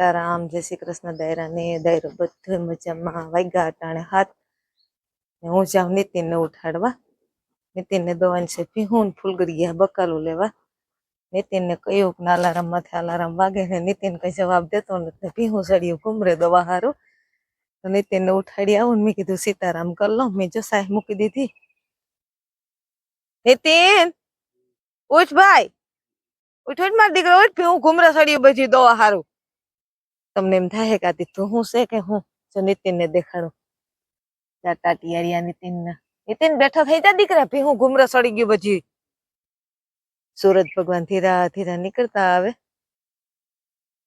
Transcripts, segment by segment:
સીતારામ જય શ્રી કૃષ્ણ દાયરા ને દાયરો બધો મજામાં વાગ્યા અટાણે હાથ હું જાઉં નીતિનને ઉઠાડવા નીતિનને દવાની છે ભીહું ફૂલગરી ગયા બકાલું લેવા નીતિનને કહ્યું કે અલારામ માથે અલારામ વાગે ને નીતિન કઈ જવાબ દેતો નથી ભીહું સળિયું ઘુમરે દવા હારું તો નીતિનને ઉઠાડી આવું મેં કીધું સીતારામ કર લો મેં જો સાહેબ મૂકી દીધી નીતિન ઉઠ ભાઈ ઉઠ ઉઠ માર દીકરો ઉઠ ભીહું ઘુમરે સડ્યું બધી દવા હારું તમને એમ થાય કે આ તીથું હું છે કે હું? જો નીતિન ને દેખાડું ચાટા ટિયારિયા નીતિન ને નીતિન બેઠો થઈ જા દીકરા ભીહું ઘુમરો સડી ગયું બધી. સૂરજ ભગવાન ધીરા ધીરા નીકળતા આવે.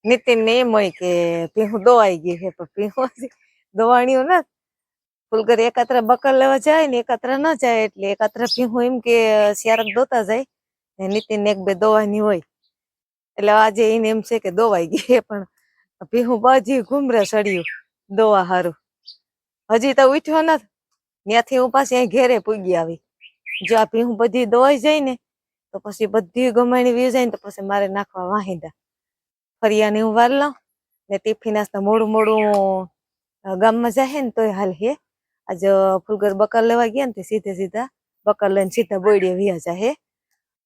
નીતિન ને એમ હોય કે ભીહું દોવાઈ ગઈ છે પણ હજી દોવાણ્યું ના. ફૂલગર એકાત્ર બકર લેવા જાય ને એકાત્ર ન જાય એટલે એકાત્ર ભીહું એમ કે શિયારક દોતા જાય. ને નીતિન એક બે દોવાની હોય. એટલે આજે એને એમ છે કે દોવાઈ ગઈ પણ ભીહું બાજી ઘુમરે સડ્યું દોવા હારું. હજી તો ઉઠ્યો નથી. ત્યાંથી હું પાછી અહીં ઘેરે પૂગી આવી. જો આ ભીહું બધી દોવાઈ જાય ને, તો પછી બધી ગમાણી વી જાય ને, તો પછી મારે નાખવા વાહિંદા. ફરિયાની હું વાર લઉં, ને ટિફિન નાસ્તા મોડું મોડું ગામમાં જાય ને તોય હાલ હે. આજે ફૂલગર બકર લેવા ગયા ને તે સીધે સીધા બકર લઈને સીધા બોડીએ વિયા જાય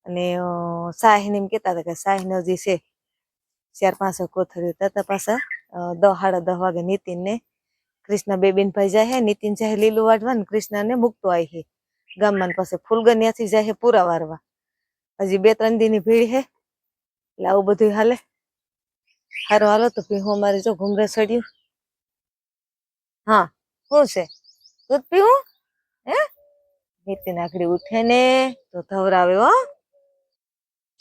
અને સાહેબ એમ કેતા હતા કે સાહેબ હજી છે ચાર પાંચ કોથળીઓ તતા પાછા દહ સાડા દહ વાગે નીતિનને, કૃષ્ણ બેબીન ભાઈ જાય હે, નીતિન જાય લીલું વાઢવા ને કૃષ્ણને મૂકતો આવી હે. ગામમાં પાસે ફૂલગન્યાથી જાય હે પૂરા વારવા. હજી બે ત્રણ દી ભીડ હે, એટલે આવું બધું હાલે. હારો હાલો તો પીહું અમારે જો ઘુમરે ચડ્યું હા, શું છે? દૂધ પીવું? હે? નીતિન આખડી ઉઠે ને તો ધવરાવે, હો.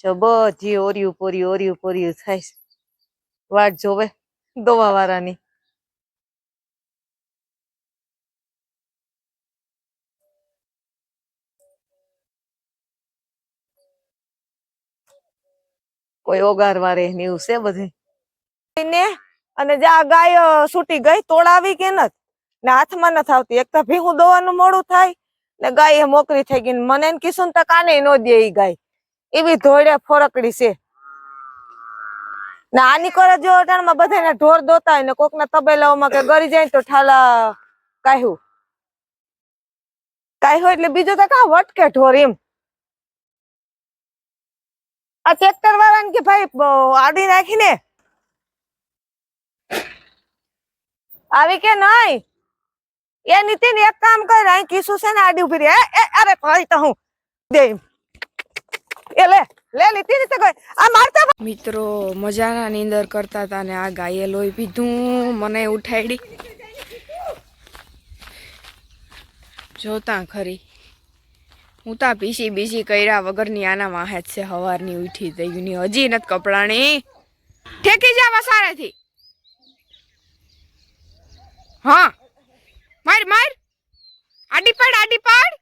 જો બધી ઓર્યું પોર્યું ઓર્યું પોર્યું થાય. વાટ જોવે દોવા વાળાની કોઈ ઓગાર વારે ને એવું છે બધું? ને અને જા ગાય છૂટી ગઈ, તોડાવી કે નત ને હાથમાં નથી આવતી. એક તો ભીહું દોવાનું મોડું થાય, ને ગાય મોકરી થઈ ગઈ. મને એને કીધું ને તો કાને નો દે એ ગાય. એવી ધોળે ફોરકડી છે. ને આની કરે જો અટાણમાં બધાને ઢોર દોતા હોય ને કોકના તબેલાઓમાં કે ગરી જાય તો ઠાલા કાહ્યું કાહ્યું એટલે બીજું તો કા વટકે ઢોર એમ. આ ટ્રેક્ટર વાળાને કે ભાઈ બ- આડી નાખીને. આવી કે નહીં? એ નીતિન એક કામ કર અહીં કીસું છે ને આડી ઊભી રહી. એ, એ અરે ભાઈ તો હું. દે એમ. એ લે. લે લીધી તો કઈ આ મારતા મિત્રો, મજાના નીંદર કરતા હતા ને આ ગાયે લોહી પીધું, મને ઉઠાડી જોતા ખરી. હું તા પીસી બીસી કર્યા વગરની આના વાહે જ છે, હવારની ઉઠી થઈ ગઈ હજી નથી કપડાની ઠેકી જા વસારેથી. હા, માર માર. આડી પાડ આડી પાડ.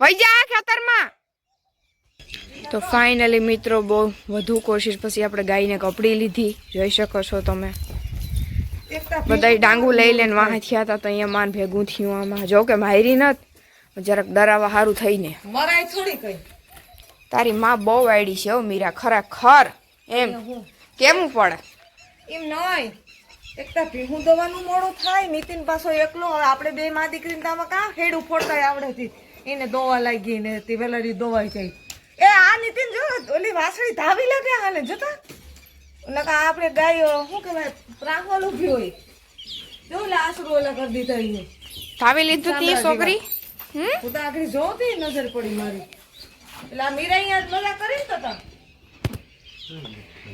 જા ખેતરમાં. તો ફાઇનલી મિત્રો બહુ વધુ કોશિશ પછી આપણે ગાયને કપડી લીધી. જોઈ શકો છો તમે. બધા ડાંગુ લઈ લઈને વાહ થયા હતા તો અહીંયા માન ભેગું થયું આમાં. જો કે માયરી નત જરાક ડરાવા સારું થઈને મરાય થોડી કઈ. તારી માં બહુ આઈડી છે હો મીરા ખરેખર. એમ કેમું પડે? એમ નહીં એક તો ભીહું દવાનું મોડું થાય. નીતિન પાછો એકલો. આપણે બે માં દીકરીને તામાં કાં હેડું ફોડતા આવડે એને દોવા લાગી ને તે વેલાડી દોવાઈ જાય. એ આ નીતિન જો ઓલી વાસળી ધાવી લાગે હાલે જોતા? નકા આપણે ગાયો શું કહેવાય રાખવાલ ઊભી હોય. જો ઓલા આસરો ઓલા કરી દીધા એને. ધાવી લીધું તી છોકરી? હમ? હું તો આગળ જોતી નજર પડી મારી. એટલે આ મીરા અહીંયા જ મજા કરી ને તા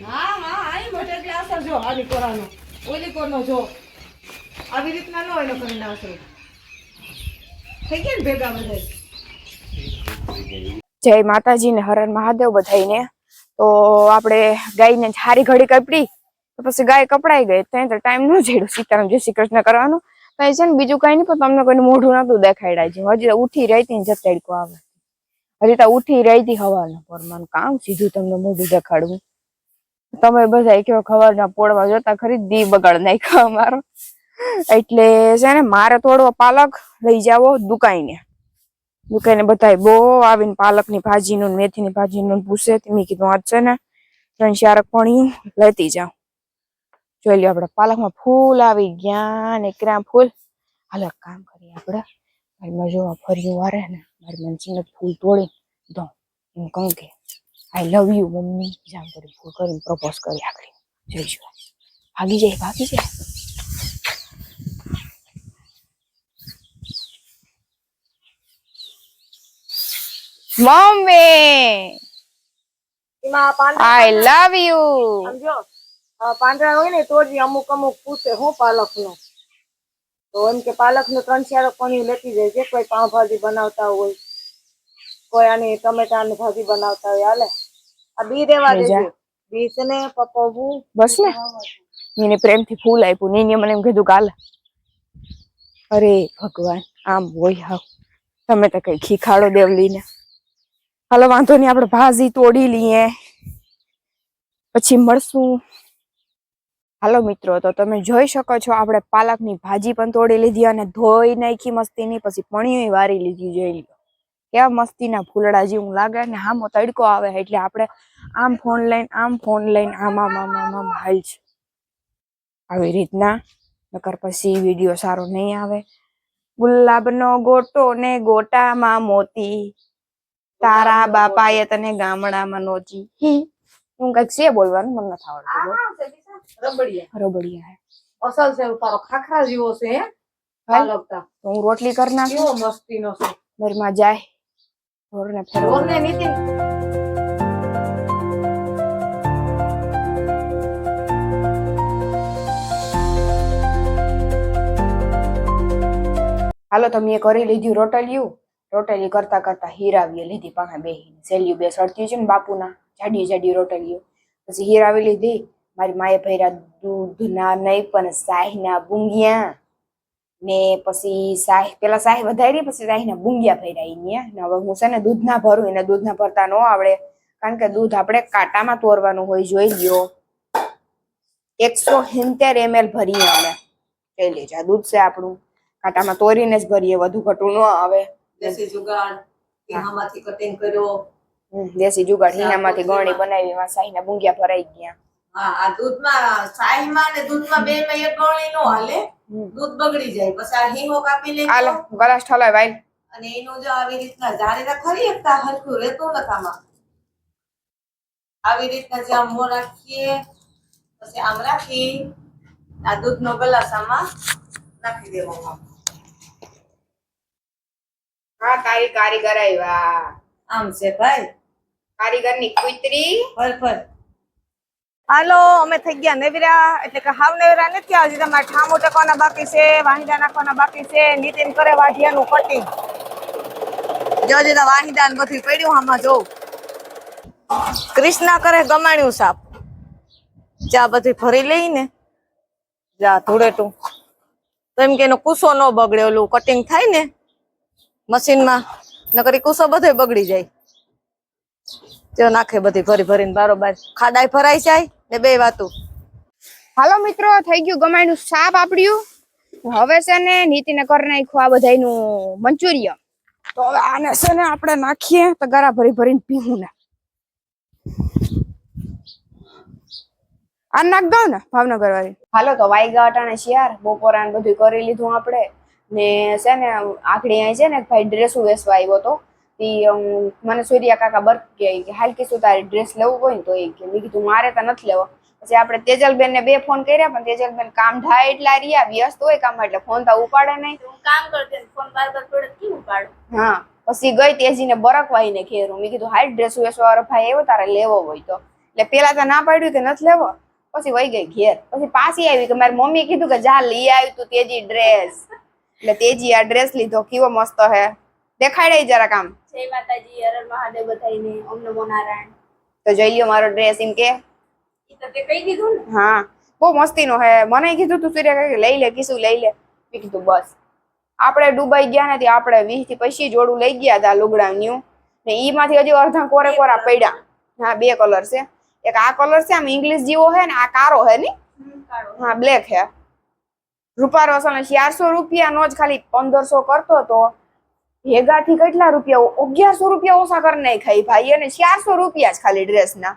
હા હા આઈ મોટે એટલે આસર જો આની કોરાનો. ઓલી કોરનો જો. આવી રીતના ન એનો કરીને અસર થઈ ગયા ને ભેગા બધા જય માતાજી ને હરણ મહાદેવ બધાઈને તો આપણે ગાયને હારી ઘડી કપડી, તો પછી ગાય કપડાઈ ગઈ. ત્યાં તો ટાઈમ ન જેડું સીતારામ, જય શ્રી કૃષ્ણ કરવાનું. તો છે ને બીજું કઈ નહીં, પણ તમને કોઈને મોઢું નતું દેખાડાય છે હજી તો ઉઠી રહી હતી ને જતેડકો આવે હજી તો ઉઠી રહી હતી પર પોરમાં કામ સીધું તમને મોઢું દેખાડવું. તમે બધા કેવો ખબરના પોળવા જોતા ખરી? દી બગાડ નાખ્યો અમારો. એટલે છે ને, મારે તોડવો પાલક લઈ જાવો દુકાઈને. દુકાને બધા બહુ આવીને પાલકની ભાજીનું મેથીની ભાજીનું પૂછે મેં કીધું આજ ને ત્રણ ચારક પણિયું લેતી જાઉં. જોઈ લ્યો આપણે, પાલકમાં ફૂલ આવી ગયા ને ક્યાં ફૂલ. હાલ કામ કરીએ આપણે. મારી મજોમાં ફર્યું વારે ને મારી મનસીને ફૂલ તોડી દો એમ કહું કે આઈ લવ યુ મમ્મી. જામ કરી ફૂલ કરીને પ્રપોઝ કરી આગળ જોઈશું ભાગી જાય ભાગી જાય. મમ્મી. આઈ લવ યુ સમજો? પાંદડા હોય ને તો જ અમુક અમુક પૂછે હું પાલકનું તો એમ કે પાલકનું ત્રણ ચાર પનીર લેતી જાય છે કોઈ પાવભાજી બનાવતા હોય કોઈ આની ટમેટા ની ભાજી બનાવતા હોય હાલે? આ બી રેવા દેજો જા. દેજે. બી છે ને પપવવું બસ ને. એને પ્રેમથી ફૂલ આપ્યું ને એને મને એમ કીધું કાલ અરે ભગવાન આમ હોય હાવ. તમે તો કઈ ખીખાડો દેવલીને. હાલો, વાંધો નહીં, આપણે ભાજી તોડી લઈએ. પછી મળશું. હાલો મિત્રો, તો તમે જોઈ શકો છો, આપણે પાલકની ભાજી પણ તોડી લીધી અને ધોઈ નાખી મસ્તીની, પછી પણીઓ વારી લીધી, જોઈ લો. કેવા મસ્તીના ફૂલડા જેવું લાગે ને આમ તડકો આવે એટલે આપણે આમ ફોન લઈને, આમ ફોન લઈને, આમ આમ આમ આમ આમ હાલ છે. આવી રીતના, નકર પછી વીડિયો સારો નહીં આવે. ગુલાબનો ગોટો ને ગોટામાં મોતી. તારા બાપાએ તને ગામડામાં નોચી હી. કંઈક છે બોલવાનું? મને નથી આવડતું રબડિયા. રબડિયા હે. અસલ છે તારો ખાખરા જેવો છે હે? લગતા. હું રોટલી કરી નાખું? કેવો મસ્તીનો છે. મારી જાય. ઢોરને ફેરવવા ઓરને નીતિન. હાલો તો મેં કરી લીધું રોટલિયું. રોટલી કરતા કરતા હીરાવીએ લીધી પાસે બેહીને. સેલ્યું બે સડતી છે ને બાપુના જાડી જાડી રોટલીઓ. પછી હીરાવી લીધી. મારી માએ ભર્યા દૂધના નહીં, પણ સાહીના બુંગિયા ને પછી સાહી પેલા સાહી વધારી, પછી સાહીના બુંગિયા ભર્યા ઈ ને હવે હું છે ને દૂધના ભરું, એને દૂધના ભરતા ન આવડે. કારણ કે દૂધ આપણે કાંટામાં તોરવાનું હોય, જોઈ લ્યો. એકસો સિત્તેર એમએલ ભરીએ અમે. જોઈ લેજો દૂધ છે આપણું. કાંટામાં તોરીને જ ભરીએ, વધુ ઘટું ન આવે. દેશી જુગાડ એમાંથી કટિંગ કર્યો. દેશી જુગાડ હિનામાંથી ગોણી બનાવી એમાં સાહીના બુંગિયા ભરાઈ ગયા. હા આ દૂધમાં સાહીમાં ને દૂધમાં બે માં એક ગળી નો હાલે. દૂધ બગડી જાય પછી આ હિંગો કાપી હાલો લેજો ગલાસ ઠલાય વાઈલ અને એનું જો આવી રીતના જાળીના ખરી એકતા હલકું રહેતું નથી આમાં આવી રીતના જે આમ મોં રાખીએ પછી આમ રાખી આ દૂધનો ગલાસ આમાં નાખી દેવો આમ. હા તારી કારીગર આવ્યા આમ છે ભાઈ. કારીગરની કુતરી. ફર ફર. હાલો અમે થઈ ગયા નેવરા એટલે કે હાવ નેવરા નથી આજે હજી તમારે ઠામો ટકવાના બાકી છે વાહિદા નાખવાના બાકી છે. નીતિન કરે વાઢિયાનું કટિંગ જો હજી તો વાહિદા ને બધું પડ્યું આમાં જો. કૃષ્ણા કરે ગમાણ્યું સાપ. જા બધું ભરી લઈને. જા ધૂળેટું. તો એમ કે એનો કુસો ન બગડે ઓલું કટિંગ થાય ને. મશીનમાં. નકરી કુસો બધે બગડી જાય. તે નાખે બધી ભરી ભરીને બારોબાર ખાડાય ભરાઈ જાય ને બે વાતું. હાલો મિત્રો થઈ ગયું ગમાયનું શાક આપડ્યું. હવે છે ને નીતિને કરી નાખ્યું આ બધાનું મંચુરિયમ તો હવે આને છે ને આપણે નાખીએ તો ગરા ભરી ભરીને પીવું ને. આ નાખ દો ને ભાવનગર વાળી હાલો તો વાઈગા અટાણે શિયાર બપોરા ને બધું કરી લીધું આપણે. ને છે ને આખડી અહીં છે ને ભાઈ ડ્રેસો વેસવા આવ્યો તો ઈ અમ, મને સૂર્યા કાકા બર્ક કે હાલ કીશું તારે ડ્રેસ લેવું હોય ને તો એ કે. મેં કીધું મારે તો નથી લેવો. પછી આપણે તેજલબેન ને બે ફોન કર્યા પણ તેજલબેન કામ ઢાય એટલા રહ્યા વ્યસ્ત હોય કામ એટલે ફોન તો ઉપાડે નહીં. કામ કરતી ફોન બાર બાર પડે કેમ પાડું હા પછી ગઈ તેજીને બરકવાઈને ઘેરું. મેં કીધું હાલ ડ્રેસ વેસવા વાળો ભાઈ એવો તારે લેવો હોય તો. એટલે પેલા તો ના પાડ્યું કે નથી લેવો. પછી વહી ગઈ ઘેર. પછી પાછી આવી કે મારી મમ્મી કીધું કે જા લઈ આવ્યું તું તેજી ડ્રેસ એટલે તેજી આ ડ્રેસ લીધો કેવો મસ્ત હે. દેખાડે જરા કામ. જય માતાજી હર મહાદેવ બધાઈને ઓમ નમો નારાયણ. તો જોઈ લ્યો મારો ડ્રેસ એમ કે. ઈ તો તે કહી દીધું ને? હા બહુ મસ્તીનો હે. મને કીધું તું સૂર્ય કે લઈ લે કીશું લઈ લે. મેં કીધું બસ. આપણે ડુબાઈ ગયા ને ત્યાં આપણે વીસથી પચીસ જોડું લઈ ગયા હતા લુગડાનું ને ઈ માંથી હજી અડધા કોરે કોરા પડ્યા. હા બે કલર છે. એક આ કલર છે આમ ઇંગ્લિશ જેવો હે ને આ કારો હે ની? હા બ્લેક હે. રૂપારો અને ચારસો રૂપિયા નો જ ખાલી પંદરસો કરતો તો ભેગાથી કેટલા રૂપિયા? અગિયારસો રૂપિયા ઓછા કરી નાખ્યા ભાઈ અને ચારસો રૂપિયા જ ખાલી ડ્રેસ ના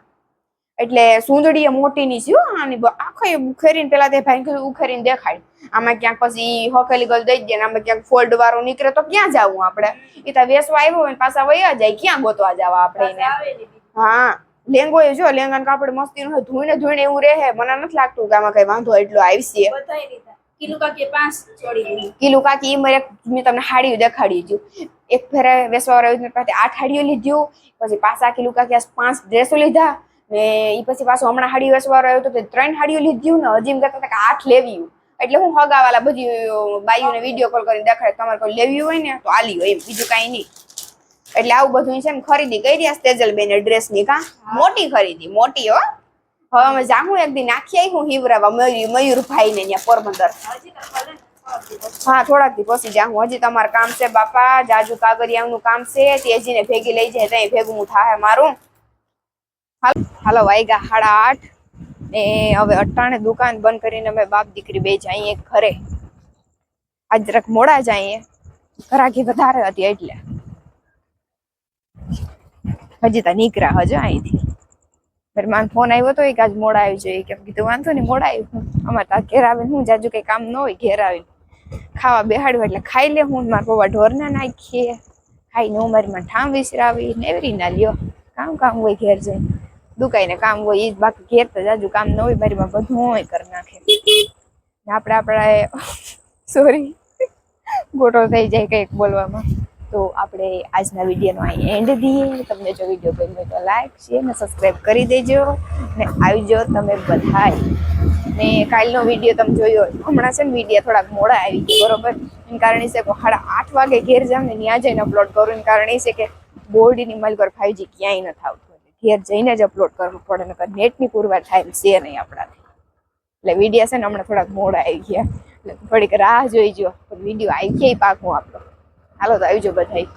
એટલે સુંદડી મોટી ની છે આની આખો ઉખેરીને પેલા તે ભાઈ ઉખેરીને દેખાય આમાં ક્યાંક પછી હકેલી ગલ દઈ દે આમાં ક્યાંક ફોલ્ડ વાળો નીકળે તો ક્યાં જવું આપણે? એ તો વેસવા આવ્યો હોય પાછા વયા જાય ક્યાં ગોતવા જવા આપણે. હા લેંગો એ જો લેંગા કાપડ મસ્તી નું ધોઈને ધોઈને એવું રહે મને નથી લાગતું કે આમાં કઈ વાંધો એટલો આવશે. કિલો કાકી પાંચ જોડી લીધી. કિલો કાકી ઈ મારે મેં તમને હાડીઓ દેખાડી દીધું. એક ફેરે વેસવા વાળા પાસે આઠ હાડીઓ લીધ્યું પછી પાછા કિલો કાકી આ પાંચ ડ્રેસો લીધા. ને એ પછી પાછું હમણાં હાડી વેસવા વાળો આવ્યો તો ત્રણ હાડીઓ લીધ્યું ને હજી એમ કહેતા કે આઠ લેવી એટલે હું હગાવાલા બધી બાઈઓને વીડિયો કોલ કરીને દેખાડે તમારે કોઈ લેવી હોય ને તો આલી હોય એમ બીજું કાંઈ નહીં. એટલે આવું બધું છે ને ખરીદી કરી રહ્યા તેજલ બેને ડ્રેસની કા મોટી ખરીદી મોટી હો. હવે અમે જાહું એક દી નાખી આવી હું હિવરાવા મયુર મયુરભાઈ ને ત્યાં પોરબંદર. હા, થોડાક દી પછી જાઉં હજી તમારું કામ છે બાપા, જાજુ કાગરિયાનું કામ છે તેજીને ભેગી લઈ જાય ત્યાં ભેગું થાય મારું. હાલ- વાગ્યા સાડા આઠ. ને હવે અટાણે દુકાન બંધ કરીને અમે બાપ દીકરી બે જઈએ ઘરે. આજ જરાક મોડા જઈએ ઘરાકી વધારે હતી એટલે. હજી તો નીકળ્યા હજુ અહીંથી. મારી ફોન આવ્યો તો એક આજ મોડા આવી જોઈએ કેમ કીધું, વાંધો નહીં, મોડા આવ્યું અમારે તો ઘેર આવીને હું જાજુ કઈ કામ ન હોય ઘેર આવીને. ખાવા બેહાડ્યું એટલે ખાઈ લે હું, મારા પપ્પા ઢોરના નાખીએ. ખાઈને હું મારી માં ઠામ વિસરાવી ને એવી રીતના લ્યો. કામ કામ હોય ઘેર જઈને. દુકાઈને કામ હોય એ બાકી ઘેર તો જાજુ કામ ન હોય, મારી માં બધું હોય કરી નાખે. આપણે આપણા સોરી ગોટો થઈ જાય કંઈક બોલવામાં. તો આપણે આજના વિડીયોનો અહીં એન્ડ દઈએ તમને જો વીડિયો ગમ્યો તો લાઈક શેર ને સબસ્ક્રાઈબ કરી દેજો. ને આવજો તમે બધાય. ને કાલનો વીડિયો તમે જોયો હમણાં છે ને વીડિયો થોડાક મોડા આવી ગયો, બરોબર? એનું કારણ છે કે સાડા આઠ વાગે ઘેર જાઉં ને ત્યાં જઈને અપલોડ કરું. એનું કારણ છે કે બોર્ડની મલગર ફાઈવજી ક્યાંય નથી આવતું. ઘેર જઈને જ અપલોડ કરવું પડે, નકર નેટની પુરવાર થાય છે નહીં આપણાથી. એટલે વિડીયા છે ને હમણાં થોડાક મોડા આવી ગયા. એટલે થોડીક રાહ જોઈ જો. વીડિયો આવી ગયા પાકું આપણો. હાલો તો આવજો બધાય.